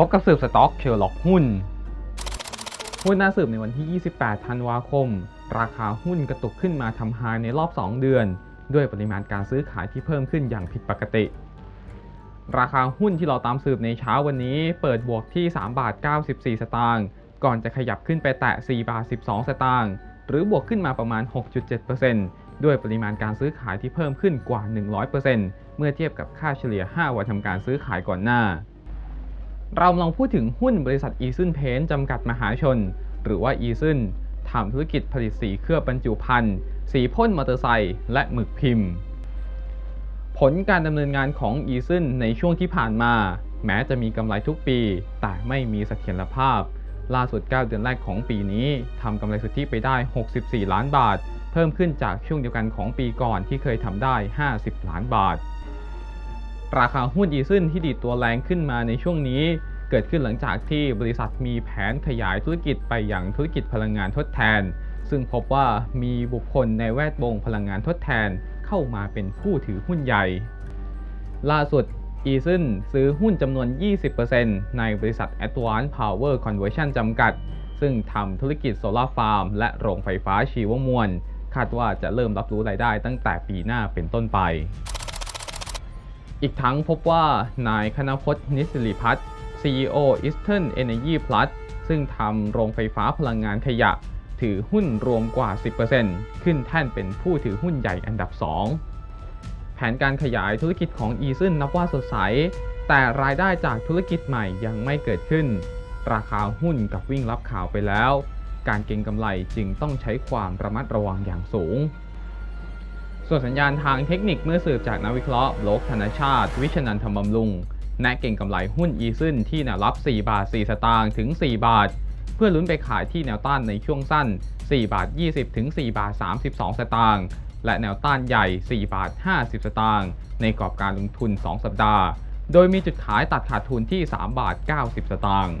พบกับสืบสต็อกเชลล็อกหุ้น หุ้นน่าสืบในวันที่ 28 ธันวาคม ราคาหุ้นกระตุกขึ้นมาทำไฮในรอบ 2 เดือน ด้วยปริมาณการซื้อขายที่เพิ่มขึ้นอย่างผิดปกติ ราคาหุ้นที่เราตามสืบในเช้าวันนี้เปิดบวกที่ 3 บาท 94 สตางค์ ก่อนจะขยับขึ้นไปแตะ 4 บาท 12 สตางค์ หรือบวกขึ้นมาประมาณ 6.7%ด้วยปริมาณการซื้อขายที่เพิ่มขึ้นกว่า 100%เมื่อเทียบกับค่าเฉลี่ย 5 วันทำการซื้อขายก่อนหน้า เราลองพูดถึงหุ้นบริษัทอีซึนเพนจำกัดมหาชน หรือว่าอีซึนทำธุรกิจผลิตสีเคลือบบรรจุภัณฑ์สีพ่นมอเตอร์ไซค์และหมึกพิมพ์ ผลการดำเนินงานของอีซึนในช่วงที่ผ่านมา แม้จะมีกำไรทุกปี แต่ไม่มีเสถียรภาพ ล่าสุด 9 เดือนแรกของปีนี้ทำกำไรสุทธิไปได้ 64 ล้านบาท เพิ่มขึ้นจากช่วงเดียวกันของปีก่อนที่เคยทำได้ 50 ล้านบาท ราคาหุ้นอีซึนที่ดีดตัวแรงขึ้นมาในช่วงนี้ เกิดขึ้นหลังจากที่บริษัทมีแผนขยายธุรกิจไปอยังธุรกิจพลังงานทดแทน ซึ่งพบว่ามีบุคคลในแวดวงพลังงานทดแทนเข้ามาเป็นผู้ถือหุ้นใหญ่ ล่าสุดอีซึนซื้อหุ้นจำนวน 20%ในบริษัท Advanced Power Conversion จำกัด ซึ่งทำธุรกิจโซลาร์ฟาร์มและโรงไฟฟ้าชีวมวล คาดว่าจะเริ่มรับรู้รายได้ตั้งแต่ปีหน้าเป็นต้นไป อีกทั้งพบว่านายคณพจน์นิสิริพัฒน์ CEO Eastern Energy Plus ซึ่งทำโรงไฟฟ้าพลังงานขยะ ถือหุ้นรวมกว่า 10%ขึ้นแท่นเป็นผู้ถือหุ้นใหญ่อันดับ 2 แผนการขยายธุรกิจของ e ซึนนับว่าสดใส แต่รายได้จากธุรกิจใหม่ยังไม่เกิดขึ้น ราคาหุ้นกับวิ่งรับข่าวไปแล้ว การเก็งกำไรจึงต้องใช้ความระมัดระวังอย่างสูงส่วนสัญญาณทางเทคนิคเมื่อสืบจากนักวิเคราะห์โลกธนชาติ วิชนันทมบำรุง แนะเก่งกำไรหุ้นอีซึนที่แนวรับ 4 บาท 4 สตางค์ถึง 4 บาท เพื่อลุ้นไปขายที่แนวต้านในช่วงสั้น 4 บาท 20 ถึง 4 บาท 32 สตางค์ และแนวต้านใหญ่ 4 บาท 50 สตางค์ ในกรอบการลงทุน 2 สัปดาห์ โดยมีจุดขายตัดขาดทุนที่ 3 บาท 90 สตางค์